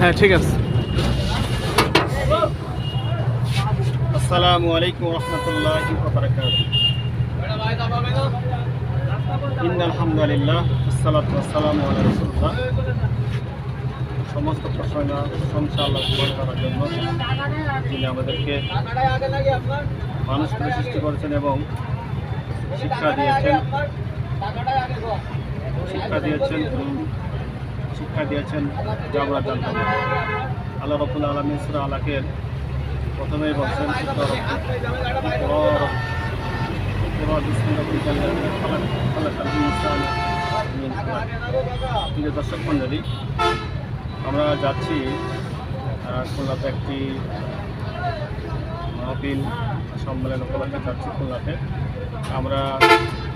হ্যাঁ ঠিক আছে। আসসালামু আলাইকুম রহমতুল্লাহ ইন্না আলহামদুলিল্লাহ আসসালামু আলা রাসূলিল্লাহ। সমস্ত প্রশংসা প্রশংসা আল্লাহ করার জন্য তিনি আমাদেরকে মানুষ করে সৃষ্টি করেছেন এবং শিক্ষা দিয়েছেন। শিক্ষা দিয়েছেন শিক্ষা দিয়েছেন যা আমরা জানতাম না। আল্লাহ রবুল আলমিন সুরা আলাকের প্রথমেই বলছেন দর্শক মণ্ডলী, আমরা যাচ্ছি খুলনাতে একটি মহাবিল সম্মেলন উপলক্ষে যাচ্ছি খুলনাতে। আমরা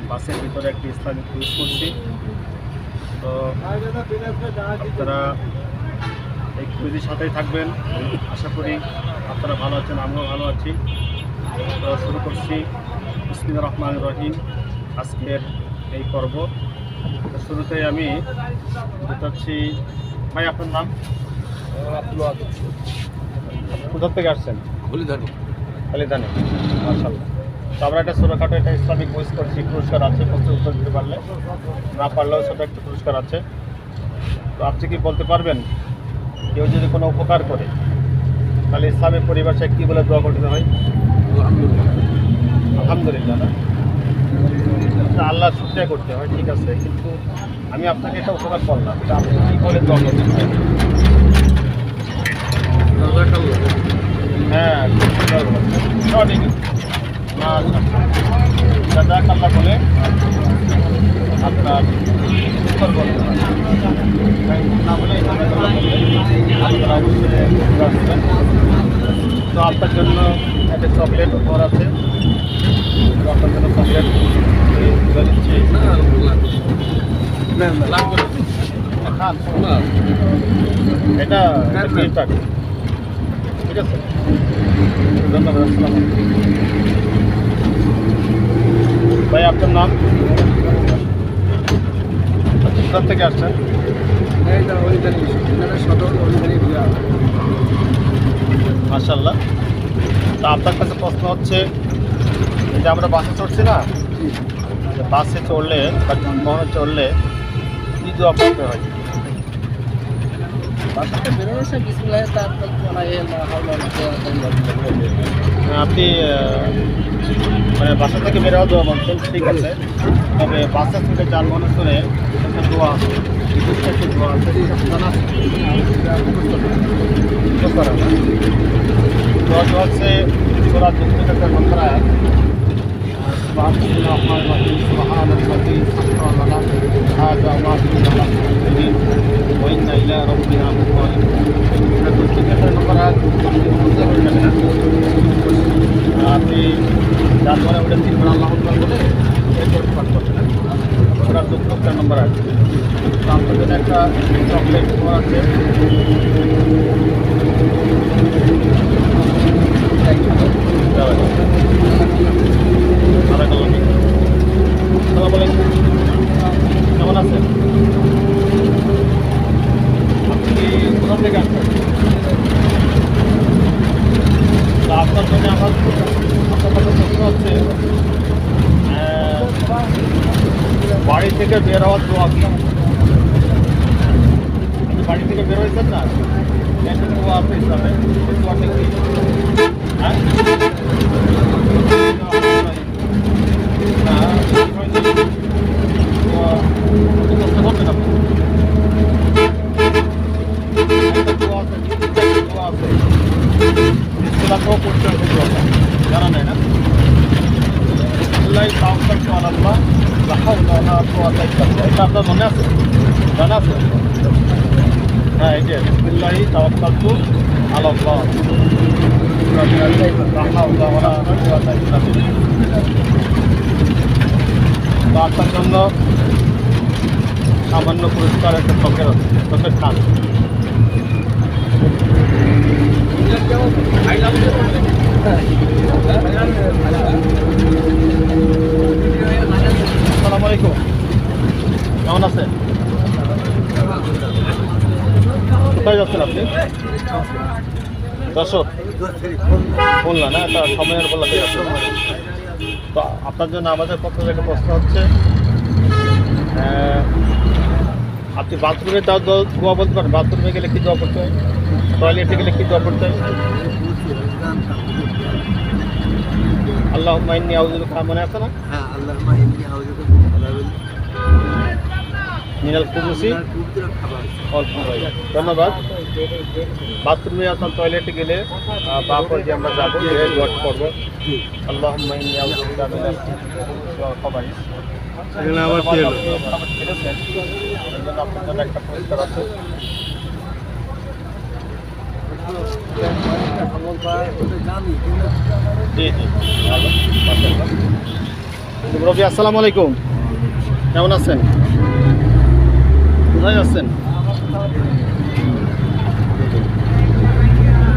বাসের ভিতরে একটি ইসলামিক ক্রুজ করছি তো আপনারা এই ক্রুজের সাথেই থাকবেন। আশা করি আপনারা ভালো আছেন আমিও ভালো আছি। তো শুরু করছি। ইসমিন রহমান রহিম। আজকের এই পর্ব। তো শুরুতেই আমি চাচ্ছি ভাই আপনার নাম? কোথা থেকে আসছেন? বলিধানি খালিদানি মার্শাল্লাহ তো আমরা একটা ছোটোখাটো একটা ইসলামিক বইস করছি পুরস্কার আছে প্রশ্ন উত্তর দিতে পারলে। না পারলেও সেটা একটা পুরস্কার আছে। তো আপনি কি বলতে পারবেন? কেউ যদি কোনো উপকার করে তাহলে ইসলামিক পরিভাষায় কী বলে দোয়া করতে হয় আলহামদুলিল্লাহ। না? আল্লাহ শুক্রিয়া করতে হয় ঠিক আছে কিন্তু আমি আপনাকে একটা উপকার করলাম আপনি কী বলে দোয়া করতে হয় হ্যাঁ সঠিক। জাজাক আল্লাহ বলে আপনার উত্তর বলতে না বলে আপনারা তো আপনার জন্য একটা চকলেট উপহার আছে আপনার জন্য চকলেট এটা হ্যাঁ, ঠিক আছে ধন্যবাদ আসসালামু। ভাই আপনার নাম? কোথা থেকে আসছেন? মার্শাল্লাহ তা আপনার কাছে প্রশ্ন হচ্ছে যে আমরা বাসে চড়ছি না? বাসে চড়লে বা যানবাহনে চড়লে কী দোয়া পড়তে হয়? আপনি মানে বাসা থেকে বের হওয়া দোয়া বলছেন ঠিক আছে তবে বাসা থেকে যানবাহনে চড়ে একটা দোয়া আছে নির্দিষ্ট একটি দোয়া আছে জানা আছে? মুখস্থ করা না? দোয়াটা হচ্ছে সুরা দুঃখিত নম্বর আয়াত سبحان الله الرحمن الرحيم سبحان الذي سخر لنا هذا ما كنا له مقرنين وإنا إلى ربنا منقلبون যারপরে ওটা তিনবার আল্লাহ বলে এরপর পাঠ করবেন ওটা দুঃখ নম্বর আছে। তো আপনার জন্য একটা চকলেট আছে। কেমন আছেন? আপনি কোথা থেকে আসছেন? তা আপনার জন্য আমার আপনার কাছে প্রশ্ন হচ্ছে আহ, বাড়ি থেকে বের হওয়ার দোয়া কি আপনি বাড়ি থেকে বের হয়েছেন না একটা দোয়া আছে ইসলামে এই দোয়াটা কি হ্যাঁ না, কি হয়নি? দোয়া, আপনি করতে পারবেন আপনি? একটা দোয়া আছে, একটা দোয়া আছে। ইসলামেও করতে হবে দোয়াটা। জানা নাই না বিসমিল্লাহি তাওয়াক্কালতু আলাল্লাহ, লা হাওলা ওয়ালা কুওয়াতা ইল্লা বিল্লাহ। এটা আপনার মনে আছে জানা আছে হ্যাঁ এই যে বিসমিল্লাহি তাওয়াক্কালতু আলাল্লাহ, লা হাওলা ওয়ালা কুওয়াতা ইল্লা বিল্লাহ। তো আপনার জন্য সামান্য পুরস্কার একটা আছে চকের আসসালামু আলাইকুম। কেমন আছেন? কোথায় যাচ্ছেন আপনি? দর্শক বললাম না এটা সময়ের বলাতে আছে তো আপনার জন্য আমাদের পক্ষ থেকে প্রশ্ন হচ্ছে আপনি বাথরুমে তাও দোয়া বলতে পারেন বাথরুমে গেলে কি দোয়া করতে হয়? টয়লেটে গেলে কি দোয়া করতে হয়? আল্লাহ মাইনি আউজুল খা মনে আছে না? হ্যাঁ মিনাল কুবুসি। ধন্যবাদ। বাথরুমে অথবা টয়লেটে গেলে বা যে আমরা যাব দোয়া করব আল্লাহ এখানে আবার হলো আপনার জন্য একটা পরিষ্কার আছে। রবি আসসালামু আলাইকুম। কেমন আছেন? কোথায় আছেন?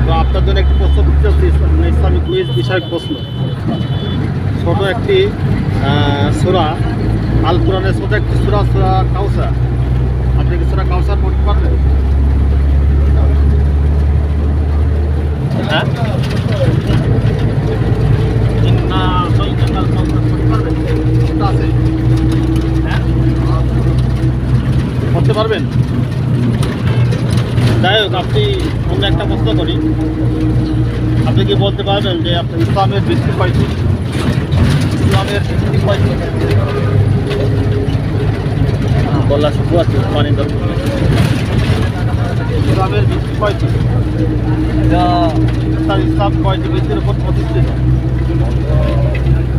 তো আপনার জন্য একটি প্রশ্ন করতে চাচ্ছি ইসলামিক কুইজ বিষয়ক প্রশ্ন। ছোট একটি সুরা আল কোরআনের ছোট একটি সুরা সুরা কাউসার আপনি কি সুরা কাউসার পড়তে পারবেন? হ্যাঁ? পড়তে হ্যাঁ? পারবেন? যাই হোক, আপনি অন্য একটা প্রশ্ন করি। আপনি কি বলতে পারবেন যে আপনি ইসলামের বৃষ্টি পাইছি ইসলামের ভিত্তি পাইছি পানি দরকার ইসলামের ভিত্তি পাইছি তার ইসলাম কয়টি ভিত্তির উপর প্রতিষ্ঠিত?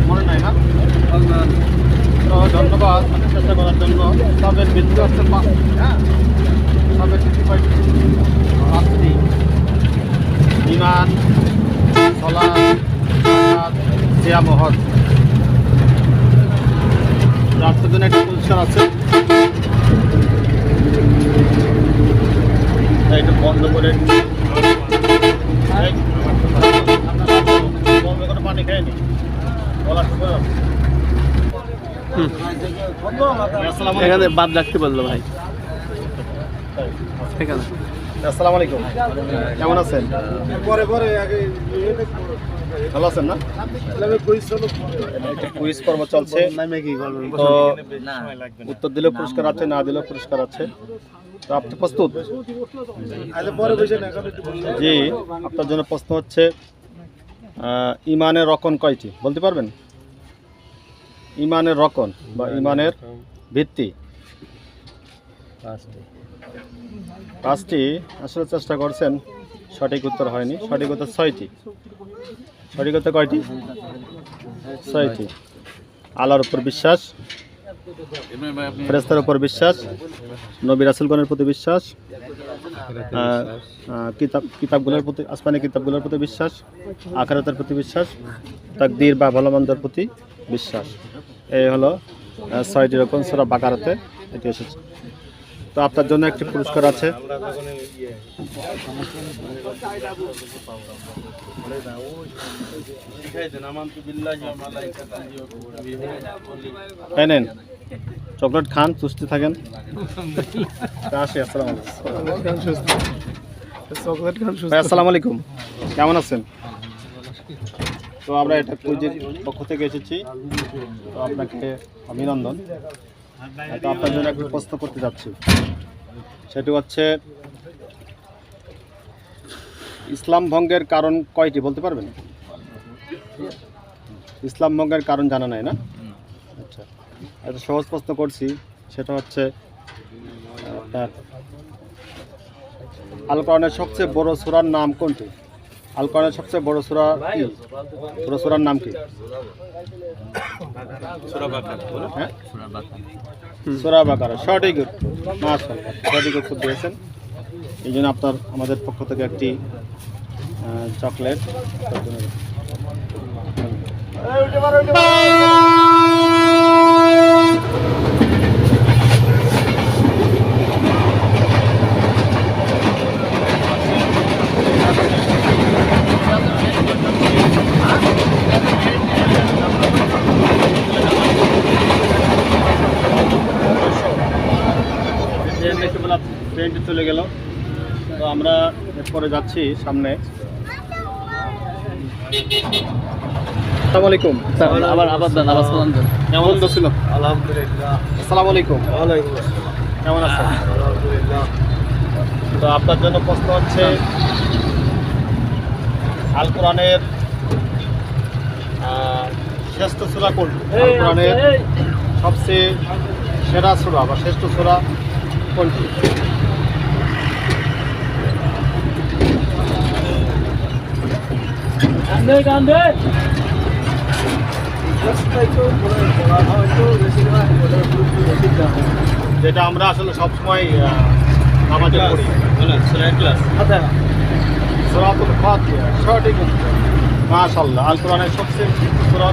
মনে নাই না? তো ধন্যবাদ। আপনি চেষ্টা করার জন্য। ইসলামের ভিত্তি হচ্ছে পাঁচটি হ্যাঁ? কয়টি? পাঁচটি। রাষ্ট্রের জন্য একটা পুরস্কার আছে। এটা বন্ধ করে পানি খায়নি বলা। এখানে বাদ রাখতে পারল ভাই। এখানে। আসসালামু আলাইকুম। কেমন আছেন? পরে পরে আগে ভালো আছেন না? একটা কুইজ পর্ব চলছে। তো উত্তর দিলেও পুরস্কার আছে না দিলেও পুরস্কার আছে। তো আপনি প্রস্তুত? আচ্ছা জি আপনার জন্য প্রশ্ন হচ্ছে ইমানের রকন কয়টি? বলতে পারবেন? ইমানের রকন বা ইমানের ভিত্তি? পাঁচটি? আসলে চেষ্টা করছেন সঠিক উত্তর হয়নি। সঠিক উত্তর ছয়টি। সঠিক উত্তর কয়টি? ছয়টি। আল্লাহর উপর বিশ্বাস। ফেরেস্তার উপর বিশ্বাস, নবী রাসুলগণের প্রতি বিশ্বাস কিতাব, কিতাবগুলোর প্রতি, আসমানি কিতাবগুলোর প্রতি বিশ্বাস, আখারাতের প্রতি বিশ্বাস, তাকদির বা ভালো মন্দের প্রতি বিশ্বাস। এই হলো ছয়টি রকম সোরা বাকারাতে এটি এসেছে। তো আপনার জন্য একটি পুরস্কার আছে। চকলেট খান সুস্থ থাকেন। আসি আসসালামু চকলেট খান আসসালামু আলাইকুম। কেমন আছেন? তো আমরা এটা কুইজের পক্ষ থেকে এসেছি। তো আপনাকে অভিনন্দন। তো আপনার জন্য একটা প্রশ্ন করতে যাচ্ছি। সেটি হচ্ছে ইসলাম ভঙ্গের কারণ কয়টি বলতে পারবেন? ইসলাম ভঙ্গের কারণ জানা নাই না? আচ্ছা। একটা সহজ প্রশ্ন করছি সেটা হচ্ছে আপনার আল কোরআনের সবচেয়ে বড় সূরার নাম কোনটি? আল কোরআনের সবচেয়ে বড় সূরা কি? বড় সূরার নাম কি? হ্যাঁ? সূরা বাকারা। সঠিক মাশাআল্লাহ সঠিক উত্তর দিয়েছেন। এই জন্য আপনার আমাদের পক্ষ থেকে একটি চকলেট। ট্রেন দেখতে পেলাম ট্রেনটি চলে গেল। তো আমরা এরপরে যাচ্ছি সামনে। আসসালামু আলাইকুম। আবার আবার দেন আবার সালাম দেন। কেমন ছিল আলহামদুলিল্লাহ। আসসালামু আলাইকুম। ওয়ালাইকুম কেমন আছেন? আলহামদুলিল্লাহ। তো আপনার জন্য প্রশ্ন হচ্ছে আল কোরআনের শ্রেষ্ঠ সূরা কোনটি? আল কোরআনের সবচেয়ে সেরা সূরা বা শ্রেষ্ঠ সূরা যেটা আমরা আসলে সবসময় সূরাতুল ফাতিহা সঠিক উত্তর। মাশাআল্লাহ আল কোরআনের সবচেয়ে সূরা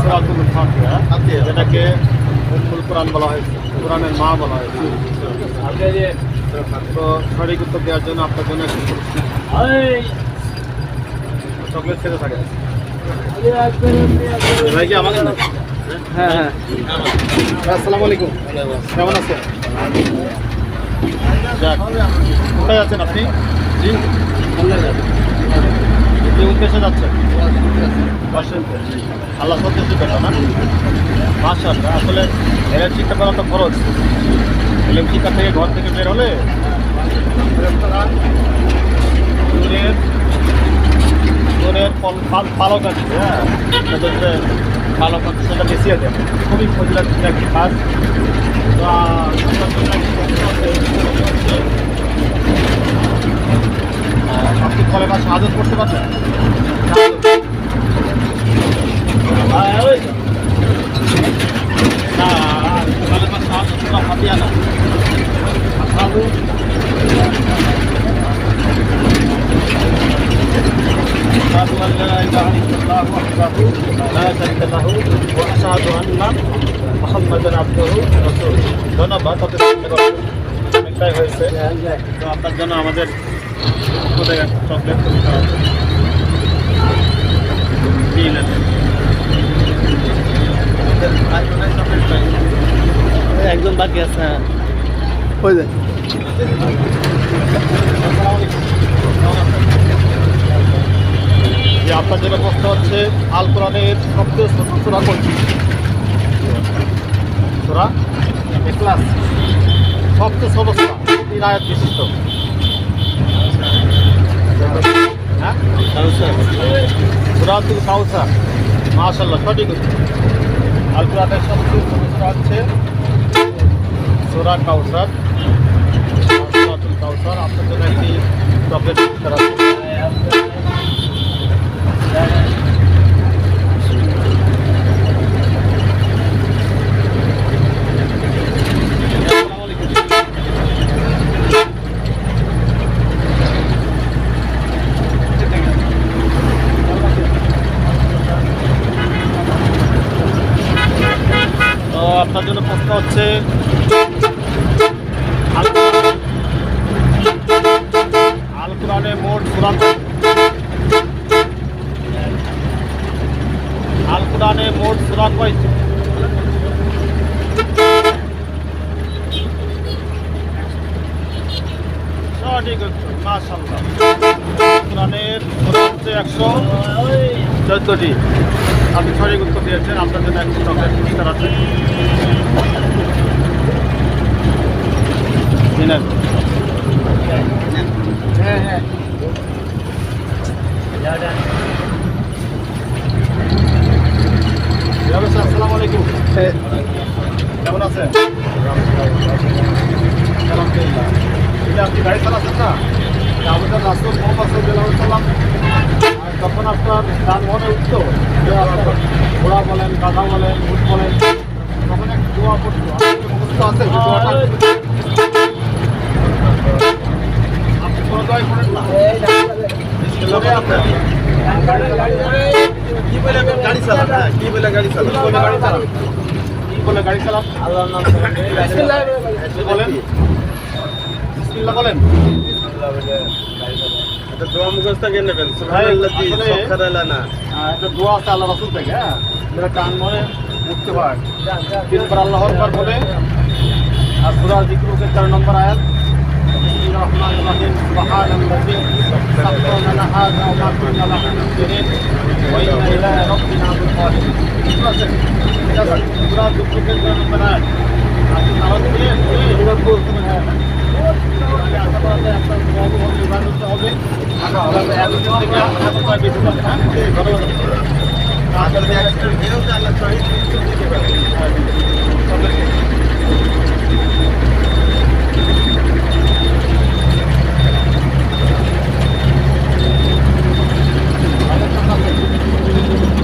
সূরাতুল ফাতিহা। যেটাকে উম্মুল কোরআন বলা হয়েছে কোরআনের মা বলা হয়েছে। তো সঠিক উত্তর দেওয়ার জন্য আপনার জন্য। চকলেট খেতে থাকে। ভাই কি আমাকে না? হ্যাঁ হ্যাঁ। আসসালামু আলাইকুম। কেমন আছেন? কোথায় আছেন আপনি? জি। যে উদ্দেশ্যে যাচ্ছেন? আল্লাহ সন্তুষ্টি পেল না? মাসাল আসলে এর শিক্ষা করা তো খরচ। এলএম শিক্ষা থেকে ঘর থেকে বের হলে দূরের দূরের পালক আছে হ্যাঁ? পালক আছে সেটা বেশিয়ে দেয়। খুবই ফজিলাত একটি কাজ। আছে, আপনি কলে বা সাহায্য করতে পারবেন? কলে مليانة أصحابه أشهد أن لا إله إلا الله وحده لا شريك له وأشهد أن محمدا عبده ورسوله ধন্যবাদ অনেকটাই হয়েছে তো আপনার জন্য আমাদের চকলেট তৈরি করা হচ্ছে একজন বাকি আছে হ্যাঁ। ওই যে। যে আপনার জন্য প্রশ্ন হচ্ছে আল কোরআনের সবচেয়ে ছোট সুরা কোনটি? সুরা? এক্লাস সবচেয়ে ছোট সুরা তিন আয়াত বিশিষ্ট। হ্যাঁ? সুরাতুল কাউসার। মাশাল্লাহ সঠিক আল কোরআনের সবচেয়ে ছোট সুরা হচ্ছে সুরা কাউসার সুরাতুল কাউসার আপনার জন্য একটি চকলেট পুরস্কার আছে আসসালামু আলাইকুম। তো আপনার জন্য প্রশ্ন হচ্ছে। হচ্ছে একশো চোদ্দটি। আপনি সঠিক উত্তর দিয়েছেন, আপনার জন্য একশো চকলেট পুরস্কার আছে দিন আসবে। কি অবস্থা? আসসালামু আলাইকুম কেমন আছেন? আপনি গাড়ি চালাচ্ছেন না? আমাদের রাসুল মোহাম্মদ সাল্লাম তখন আপনার মনে উঠতো ঘোড়া বলেন গাধা বলেন উঠ বলেন তখন এক দোয়া পড়তো। আছে আপনি কোনো দোয়াই পড়েন না। কি বলে গাড়ি চালান? হ্যাঁ, কি বলে গাড়ি চালান? বলে গাড়ি চালান? বলে গাড়ি চালান? আল্লাহর নাম বলেন। বিসমিল্লাহ বলেন। এটা দোয়া মুখস্থ থাকে নেবেন? সুবহানাল্লাহি আসলে- সবখাদালা না। একটা দোয়া আছে আল্লাহ রসুল থেকে হ্যাঁ? কান মনে উঠতে হয় তিনবার আল্লাহর পর বলে আর সুরা জিক্রুকের চার নম্বর আয়াত। الرحمن الرحيم. سبحان الذي سخرنا لهذا وما كنا له مقدرين وإنا إلى ربنا بالقادمين.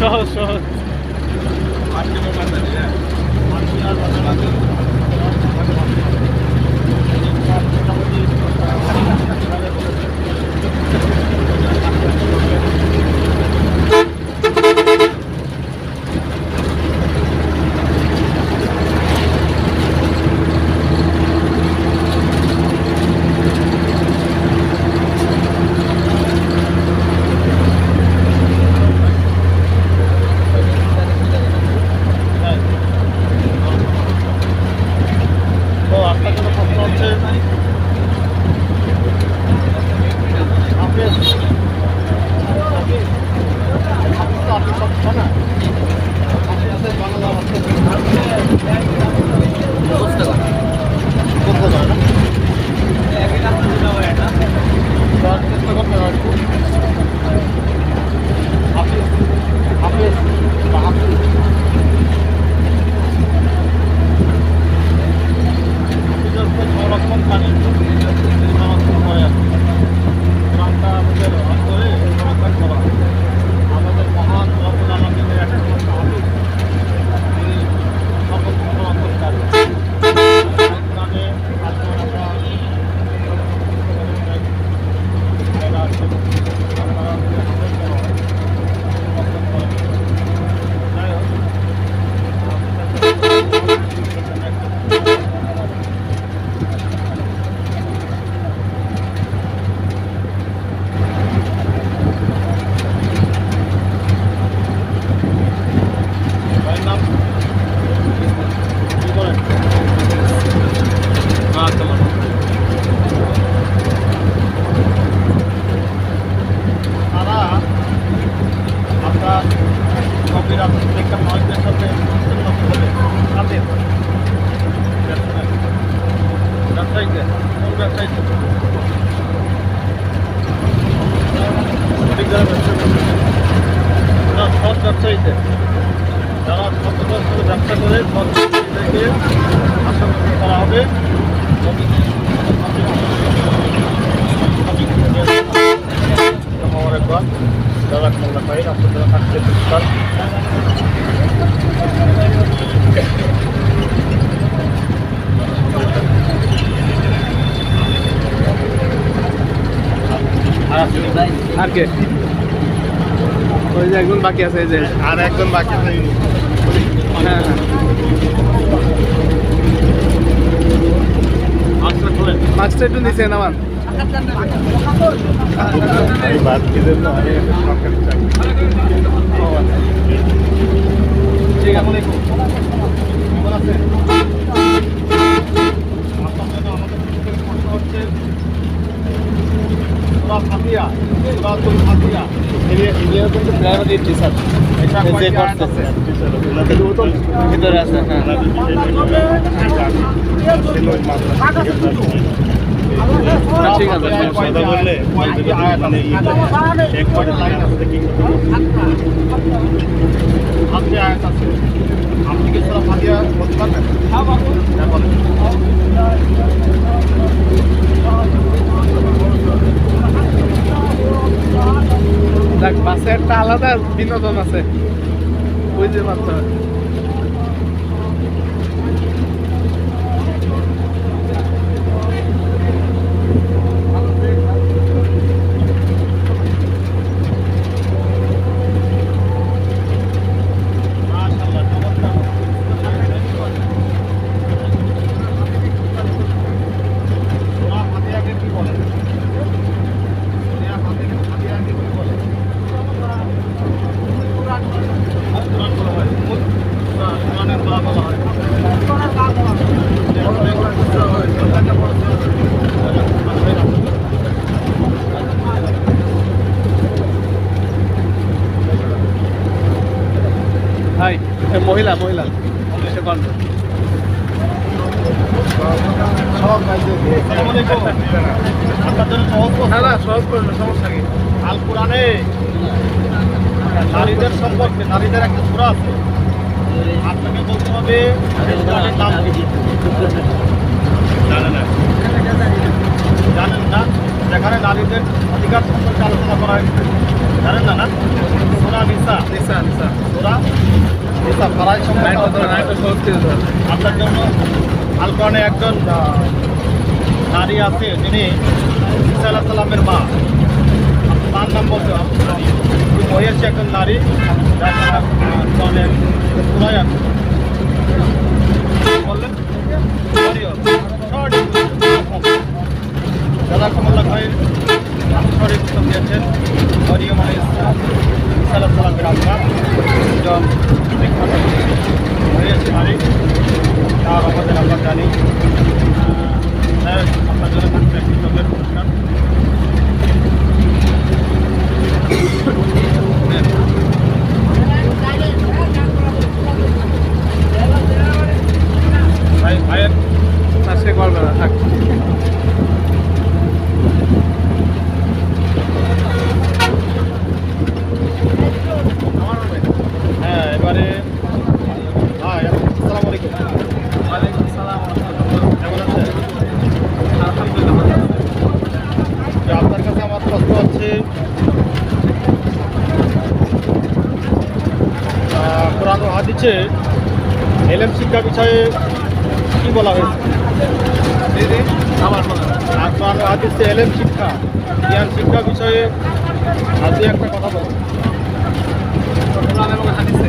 সহজ সহজ মাতৃ বাবা আর ওই যে একজন বাকি আছে এই যে। আর একজন বাকি আছে। হ্যাঁ হ্যাঁ। মাছটা একটু নিচে নামান। ঠিক আছে? ফাতিয়া সুরাতুল ফাতিয়া এগুলো কিন্তু প্রাইমারি টিচার যে আচ্ছা, ঠিক আছে আচ্ছা, আচ্ছা। আপনি আয়াত আছে আপনি কি সুরা ফাতিয়া বলতে পারবেন? হ্যাঁ বাবু একটা আলাদা বিনোদন আছে। বুঝতে পারছ হ্যাঁ, মহিলা মহিলা। সেকন্ড নারীদের সম্পর্কে নারীদের একটা সুরা আছে। আপনাকে বলতে হবে নাম জানেন না? যেখানে নারীদের অধিকার সম্পর্কে আলোচনা করা হয়েছে। জানেন না না? সোরা নিশা নিশা নিসা। সোরা আপনার জন্য আলকনে একজন নারী আছে, যিনি ইসা আল্লাহ সাল্লামের মা। তার নাম বলতে বয়সী একজন নারী, যার নাম বললেন সঠিক ভাই শরীর উত্তম দিয়েছেন হরিও মানে সালাম সালামের আত্মা একজন বিখ্যাত হয়েছে মানে তার আমাদের আমরা জানি আপনার জন্য থাকবে কৃষকের পুরস্কার ভাই ভাইয়ের আজকে করবে না থাক এবারে হ্যাঁ আসসালামু আলাইকুম। ওয়ালাইকুম আসসালাম কেমন আছেন? আলহামদুলিল্লাহ আপনার কাছে আমার প্রশ্ন হচ্ছে কোরআন হাদিসে এলএম শিক্ষা বিষয়ে কি বলা হয়েছে? আমার কোরআন হাদিসে এলএম শিক্ষা জ্ঞান শিক্ষা বিষয়ে আজকে একটা কথা বলুন কোরআন এবং হাদিসে?